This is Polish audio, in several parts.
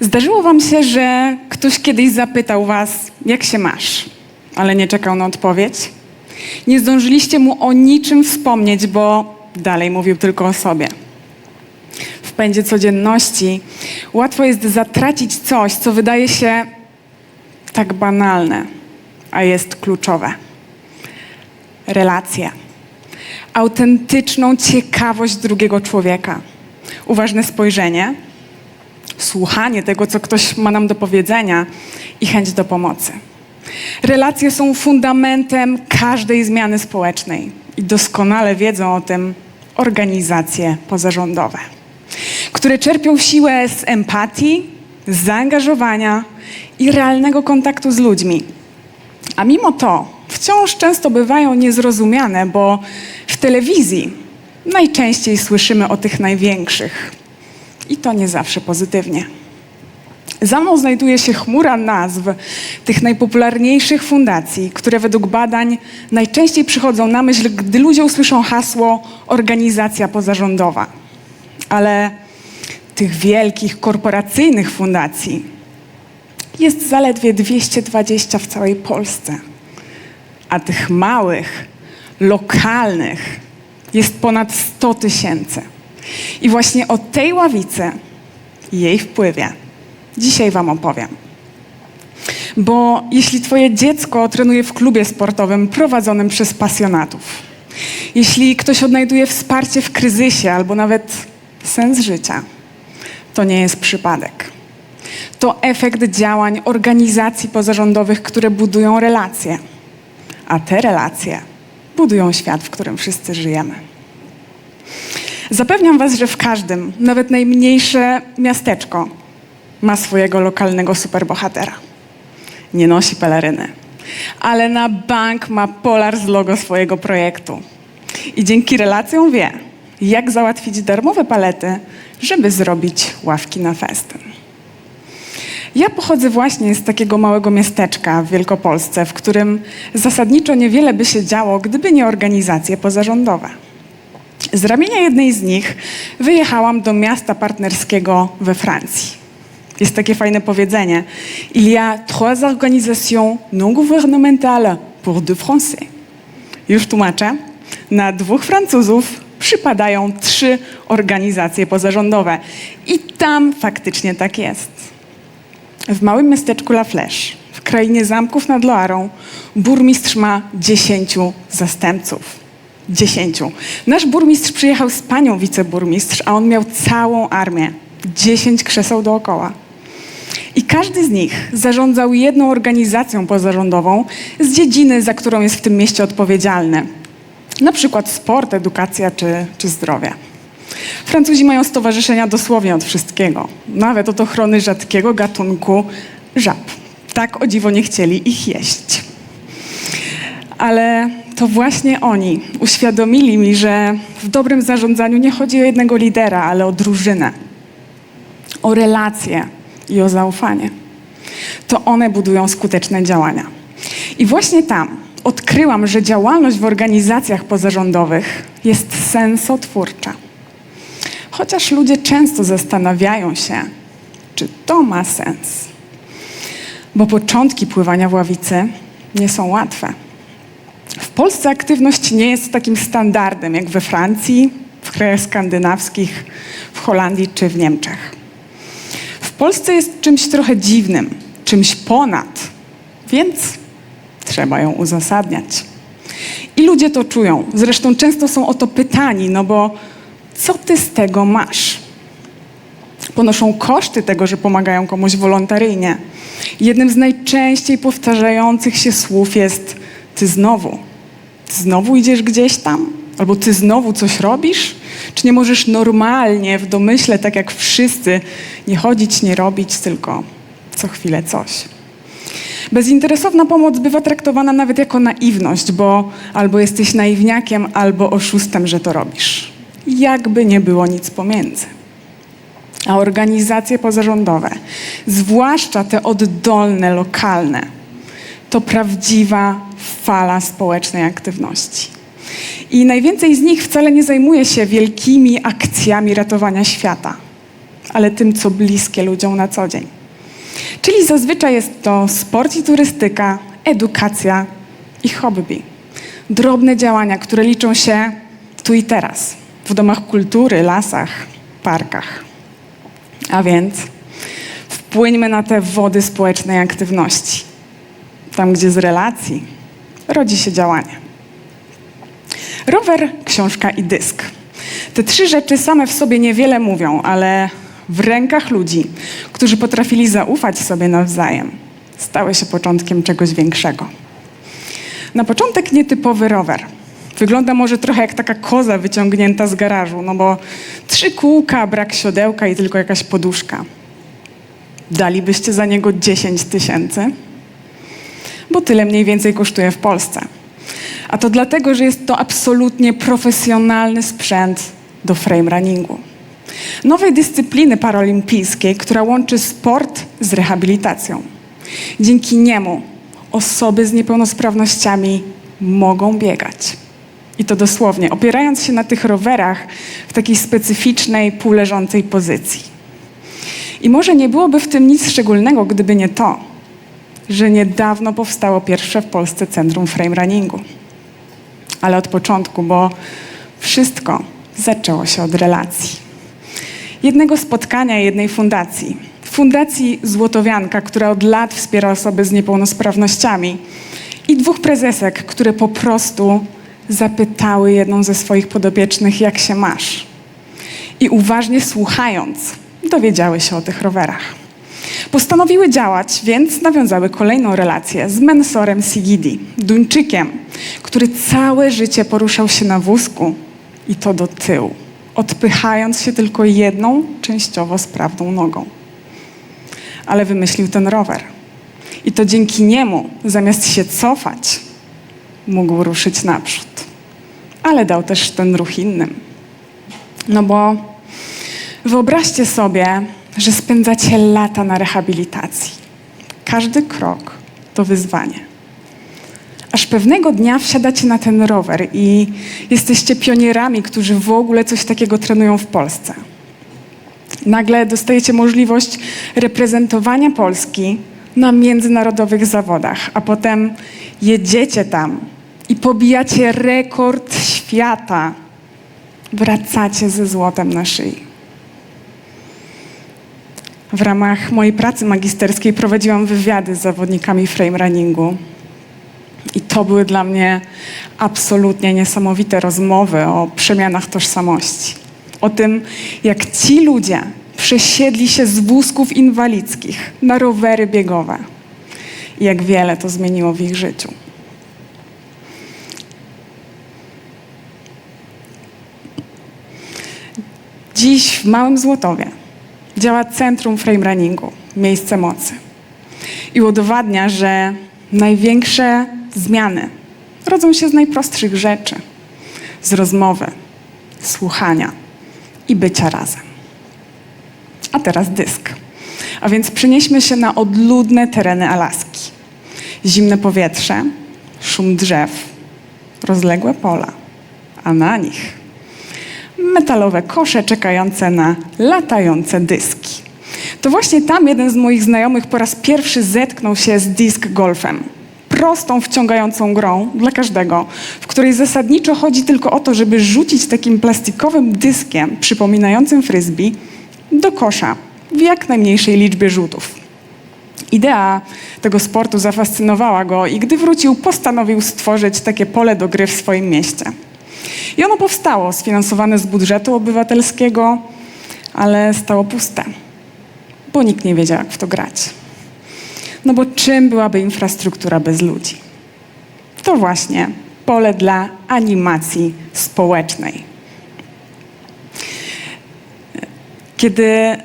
Zdarzyło Wam się, że ktoś kiedyś zapytał Was, jak się masz, ale nie czekał na odpowiedź? Nie zdążyliście mu o niczym wspomnieć, bo dalej mówił tylko o sobie. W pędzie codzienności łatwo jest zatracić coś, co wydaje się tak banalne, a jest kluczowe. Relacje. Autentyczną ciekawość drugiego człowieka. Uważne spojrzenie, słuchanie tego, co ktoś ma nam do powiedzenia i chęć do pomocy. Relacje są fundamentem każdej zmiany społecznej i doskonale wiedzą o tym organizacje pozarządowe, które czerpią siłę z empatii, z zaangażowania i realnego kontaktu z ludźmi. A mimo to wciąż często bywają niezrozumiane, bo w telewizji najczęściej słyszymy o tych największych i to nie zawsze pozytywnie. Za mną znajduje się chmura nazw tych najpopularniejszych fundacji, które według badań najczęściej przychodzą na myśl, gdy ludzie usłyszą hasło organizacja pozarządowa. Ale tych wielkich korporacyjnych fundacji jest zaledwie 220 w całej Polsce, a tych małych, lokalnych jest ponad 100 tysięcy. I właśnie o tej ławicy i jej wpływie dzisiaj Wam opowiem. Bo jeśli Twoje dziecko trenuje w klubie sportowym prowadzonym przez pasjonatów, jeśli ktoś odnajduje wsparcie w kryzysie albo nawet sens życia, to nie jest przypadek. To efekt działań organizacji pozarządowych, które budują relacje. A te relacje budują świat, w którym wszyscy żyjemy. Zapewniam Was, że w każdym, nawet najmniejsze miasteczko ma swojego lokalnego superbohatera. Nie nosi peleryny, ale na bank ma polar z logo swojego projektu. I dzięki relacjom wie, jak załatwić darmowe palety, żeby zrobić ławki na festyn. Ja pochodzę właśnie z takiego małego miasteczka w Wielkopolsce, w którym zasadniczo niewiele by się działo, gdyby nie organizacje pozarządowe. Z ramienia jednej z nich wyjechałam do miasta partnerskiego we Francji. Jest takie fajne powiedzenie. Il y a trois organisations non gouvernementales pour deux Français. Już tłumaczę. Na dwóch Francuzów przypadają trzy organizacje pozarządowe. I tam faktycznie tak jest. W małym miasteczku La Flèche, w krainie zamków nad Loarą, burmistrz ma dziesięciu zastępców. Dziesięciu. Nasz burmistrz przyjechał z panią wiceburmistrz, a on miał całą armię. Dziesięć krzeseł dookoła. I każdy z nich zarządzał jedną organizacją pozarządową z dziedziny, za którą jest w tym mieście odpowiedzialny. Na przykład sport, edukacja czy, czy zdrowie. Francuzi mają stowarzyszenia dosłownie od wszystkiego, nawet od ochrony rzadkiego gatunku żab. Tak o dziwo nie chcieli ich jeść. Ale to właśnie oni uświadomili mi, że w dobrym zarządzaniu nie chodzi o jednego lidera, ale o drużynę, o relacje i o zaufanie. To one budują skuteczne działania. I właśnie tam odkryłam, że działalność w organizacjach pozarządowych jest sensotwórcza. Chociaż ludzie często zastanawiają się, czy to ma sens. Bo początki pływania w ławicy nie są łatwe. Polsce aktywność nie jest takim standardem jak we Francji, w krajach skandynawskich, w Holandii czy w Niemczech. W Polsce jest czymś trochę dziwnym, czymś ponad, więc trzeba ją uzasadniać. I ludzie to czują. Zresztą często są o to pytani, no bo co ty z tego masz? Ponoszą koszty tego, że pomagają komuś wolontaryjnie. Jednym z najczęściej powtarzających się słów jest ty znowu. Ty znowu idziesz gdzieś tam? Albo ty znowu coś robisz? Czy nie możesz normalnie, w domyśle, tak jak wszyscy, nie chodzić, nie robić, tylko co chwilę coś? Bezinteresowna pomoc bywa traktowana nawet jako naiwność, bo albo jesteś naiwniakiem, albo oszustem, że to robisz. Jakby nie było nic pomiędzy. A organizacje pozarządowe, zwłaszcza te oddolne, lokalne, to prawdziwa fala społecznej aktywności. I najwięcej z nich wcale nie zajmuje się wielkimi akcjami ratowania świata, ale tym, co bliskie ludziom na co dzień. Czyli zazwyczaj jest to sport i turystyka, edukacja i hobby. Drobne działania, które liczą się tu i teraz, w domach kultury, lasach, parkach. A więc wpłyńmy na te wody społecznej aktywności. Tam, gdzie z relacji rodzi się działanie. Rower, książka i dysk. Te trzy rzeczy same w sobie niewiele mówią, ale w rękach ludzi, którzy potrafili zaufać sobie nawzajem, stały się początkiem czegoś większego. Na początek nietypowy rower. Wygląda może trochę jak taka koza wyciągnięta z garażu, no bo trzy kółka, brak siodełka i tylko jakaś poduszka. Dalibyście za niego 10 tysięcy? Bo tyle mniej więcej kosztuje w Polsce. A to dlatego, że jest to absolutnie profesjonalny sprzęt do frame runningu. Nowej dyscypliny paraolimpijskiej, która łączy sport z rehabilitacją. Dzięki niemu osoby z niepełnosprawnościami mogą biegać. I to dosłownie, opierając się na tych rowerach w takiej specyficznej, półleżącej pozycji. I może nie byłoby w tym nic szczególnego, gdyby nie to, że niedawno powstało pierwsze w Polsce centrum frame runningu. Ale od początku, bo wszystko zaczęło się od relacji. Jednego spotkania jednej fundacji. Fundacji Złotowianka, która od lat wspiera osoby z niepełnosprawnościami. I dwóch prezesek, które po prostu zapytały jedną ze swoich podopiecznych, jak się masz. I uważnie słuchając, dowiedziały się o tych rowerach. Postanowiły działać, więc nawiązały kolejną relację z mensorem Sigidi, Duńczykiem, który całe życie poruszał się na wózku i to do tyłu, odpychając się tylko jedną, częściowo sprawną nogą. Ale wymyślił ten rower. I to dzięki niemu, zamiast się cofać, mógł ruszyć naprzód. Ale dał też ten ruch innym. No bo wyobraźcie sobie, że spędzacie lata na rehabilitacji. Każdy krok to wyzwanie. Aż pewnego dnia wsiadacie na ten rower i jesteście pionierami, którzy w ogóle coś takiego trenują w Polsce. Nagle dostajecie możliwość reprezentowania Polski na międzynarodowych zawodach, a potem jedziecie tam i pobijacie rekord świata. Wracacie ze złotem na szyi. W ramach mojej pracy magisterskiej prowadziłam wywiady z zawodnikami frame runningu. I to były dla mnie absolutnie niesamowite rozmowy o przemianach tożsamości. O tym, jak ci ludzie przesiedli się z wózków inwalidzkich na rowery biegowe. I jak wiele to zmieniło w ich życiu. Dziś w Małym Złotowie działa Centrum Frame Runningu, miejsce mocy. I udowadnia, że największe zmiany rodzą się z najprostszych rzeczy. Z rozmowy, słuchania i bycia razem. A teraz dysk. A więc przenieśmy się na odludne tereny Alaski. Zimne powietrze, szum drzew, rozległe pola, a na nich metalowe kosze czekające na latające dyski. To właśnie tam jeden z moich znajomych po raz pierwszy zetknął się z disc golfem. Prostą, wciągającą grą dla każdego, w której zasadniczo chodzi tylko o to, żeby rzucić takim plastikowym dyskiem przypominającym frisbee do kosza w jak najmniejszej liczbie rzutów. Idea tego sportu zafascynowała go i gdy wrócił, postanowił stworzyć takie pole do gry w swoim mieście. I ono powstało, sfinansowane z budżetu obywatelskiego, ale stało puste, bo nikt nie wiedział, jak w to grać. No bo czym byłaby infrastruktura bez ludzi? To właśnie pole dla animacji społecznej. Kiedy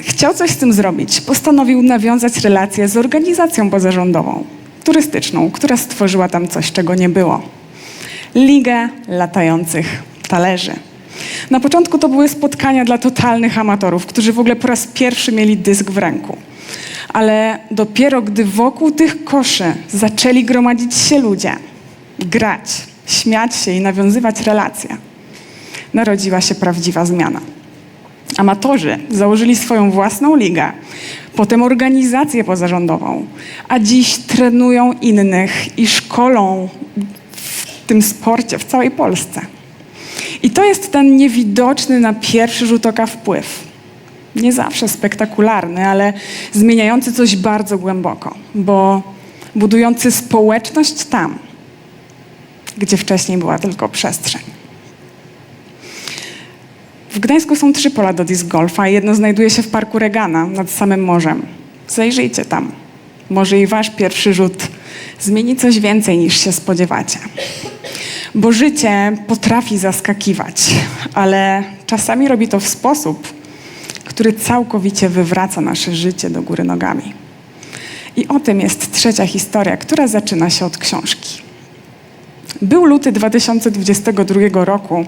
chciał coś z tym zrobić, postanowił nawiązać relacje z organizacją pozarządową, turystyczną, która stworzyła tam coś, czego nie było. Ligę latających talerzy. Na początku to były spotkania dla totalnych amatorów, którzy w ogóle po raz pierwszy mieli dysk w ręku. Ale dopiero gdy wokół tych koszy zaczęli gromadzić się ludzie, grać, śmiać się i nawiązywać relacje, narodziła się prawdziwa zmiana. Amatorzy założyli swoją własną ligę, potem organizację pozarządową, a dziś trenują innych i szkolą tym sporcie w całej Polsce. I to jest ten niewidoczny na pierwszy rzut oka wpływ. Nie zawsze spektakularny, ale zmieniający coś bardzo głęboko, bo budujący społeczność tam, gdzie wcześniej była tylko przestrzeń. W Gdańsku są trzy pola do disc golfa jedno znajduje się w parku Regana nad samym morzem. Zajrzyjcie tam. Może i wasz pierwszy rzut zmieni coś więcej niż się spodziewacie. Bo życie potrafi zaskakiwać, ale czasami robi to w sposób, który całkowicie wywraca nasze życie do góry nogami. I o tym jest trzecia historia, która zaczyna się od książki. Był luty 2022 roku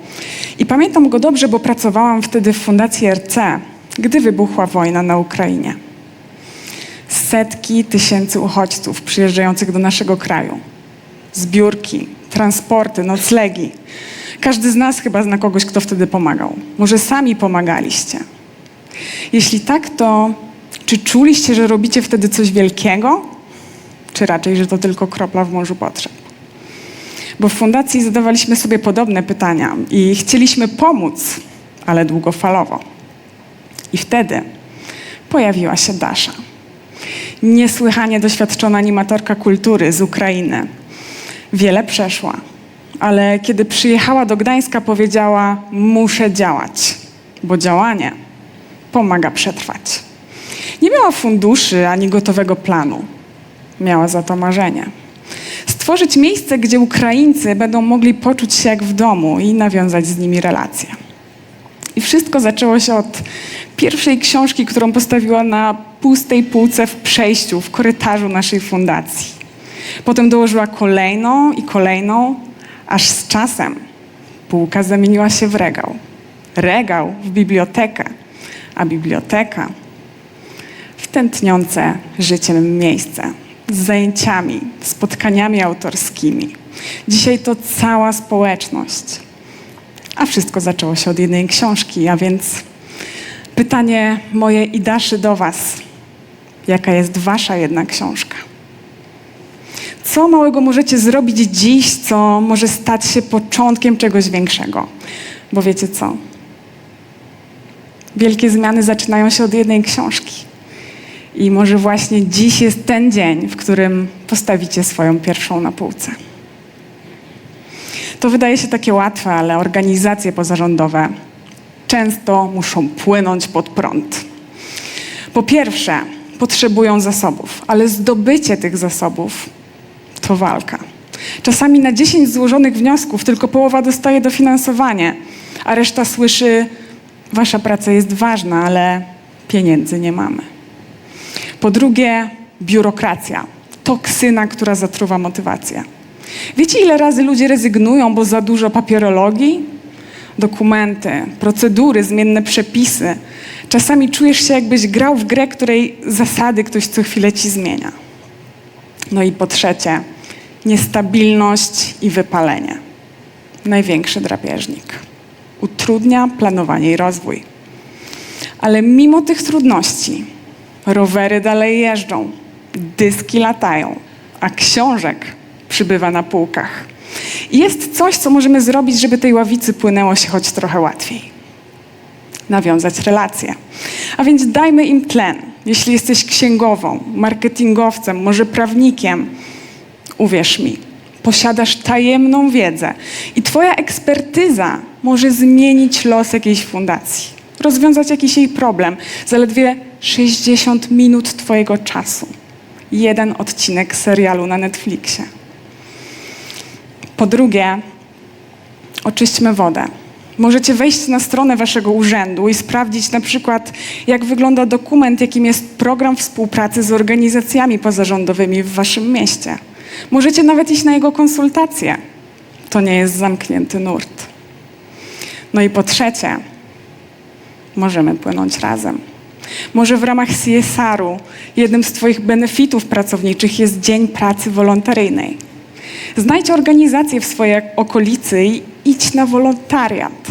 i pamiętam go dobrze, bo pracowałam wtedy w Fundacji RC, gdy wybuchła wojna na Ukrainie. Setki tysięcy uchodźców przyjeżdżających do naszego kraju. Zbiórki, transporty, noclegi. Każdy z nas chyba zna kogoś, kto wtedy pomagał. Może sami pomagaliście. Jeśli tak, to czy czuliście, że robicie wtedy coś wielkiego? Czy raczej, że to tylko kropla w morzu potrzeb? Bo w fundacji zadawaliśmy sobie podobne pytania i chcieliśmy pomóc, ale długofalowo. I wtedy pojawiła się Dasza. Niesłychanie doświadczona animatorka kultury z Ukrainy. Wiele przeszła, ale kiedy przyjechała do Gdańska, powiedziała: Muszę działać, bo działanie pomaga przetrwać. Nie miała funduszy ani gotowego planu. Miała za to marzenie. Stworzyć miejsce, gdzie Ukraińcy będą mogli poczuć się jak w domu i nawiązać z nimi relacje. I wszystko zaczęło się od pierwszej książki, którą postawiła na pustej półce w przejściu, w korytarzu naszej fundacji. Potem dołożyła kolejną i kolejną, aż z czasem półka zamieniła się w regał. Regał w bibliotekę, a biblioteka w tętniące życiem miejsce z zajęciami, spotkaniami autorskimi. Dzisiaj to cała społeczność. A wszystko zaczęło się od jednej książki, a więc pytanie moje i Daszy do Was. Jaka jest Wasza jedna książka? Co małego możecie zrobić dziś, co może stać się początkiem czegoś większego? Bo wiecie co? Wielkie zmiany zaczynają się od jednej książki. I może właśnie dziś jest ten dzień, w którym postawicie swoją pierwszą na półce. To wydaje się takie łatwe, ale organizacje pozarządowe często muszą płynąć pod prąd. Po pierwsze, potrzebują zasobów, ale zdobycie tych zasobów to walka. Czasami na 10 złożonych wniosków tylko połowa dostaje dofinansowanie, a reszta słyszy: Wasza praca jest ważna, ale pieniędzy nie mamy. Po drugie, biurokracja. Toksyna, która zatruwa motywację. Wiecie, ile razy ludzie rezygnują, bo za dużo papierologii? Dokumenty, procedury, zmienne przepisy. Czasami czujesz się, jakbyś grał w grę, której zasady ktoś co chwilę ci zmienia. No i po trzecie, niestabilność i wypalenie. Największy drapieżnik. Utrudnia planowanie i rozwój. Ale mimo tych trudności, rowery dalej jeżdżą, dyski latają, a książek przybywa na półkach. Jest coś, co możemy zrobić, żeby tej ławicy płynęło się choć trochę łatwiej. Nawiązać relacje. A więc dajmy im tlen. Jeśli jesteś księgową, marketingowcem, może prawnikiem, uwierz mi, posiadasz tajemną wiedzę i Twoja ekspertyza może zmienić los jakiejś fundacji, rozwiązać jakiś jej problem. Zaledwie 60 minut Twojego czasu. Jeden odcinek serialu na Netflixie. Po drugie, oczyśćmy wodę. Możecie wejść na stronę waszego urzędu i sprawdzić na przykład, jak wygląda dokument, jakim jest program współpracy z organizacjami pozarządowymi w waszym mieście. Możecie nawet iść na jego konsultacje. To nie jest zamknięty nurt. No i po trzecie, możemy płynąć razem. Może w ramach CSR-u jednym z Twoich benefitów pracowniczych jest Dzień Pracy Wolontaryjnej. Znajdź organizację w swojej okolicy i idź na wolontariat,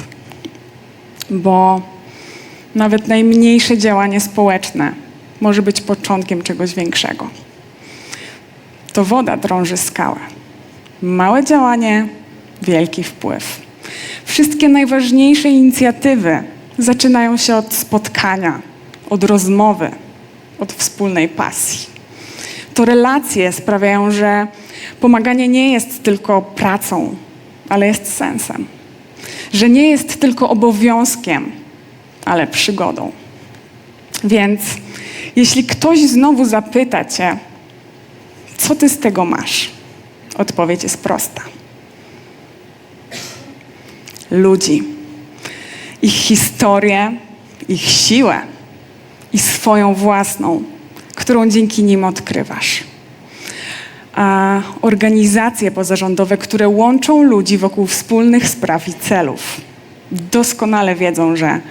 bo Nawet najmniejsze działanie społeczne może być początkiem czegoś większego. To woda drąży skałę. Małe działanie, wielki wpływ. Wszystkie najważniejsze inicjatywy zaczynają się od spotkania, od rozmowy, od wspólnej pasji. To relacje sprawiają, że pomaganie nie jest tylko pracą, ale jest sensem. Że nie jest tylko obowiązkiem, ale przygodą. Więc jeśli ktoś znowu zapyta cię, co ty z tego masz? Odpowiedź jest prosta. Ludzi, ich historię, ich siłę i swoją własną, którą dzięki nim odkrywasz. A organizacje pozarządowe, które łączą ludzi wokół wspólnych spraw i celów, doskonale wiedzą, że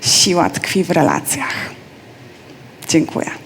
siła tkwi w relacjach. Dziękuję.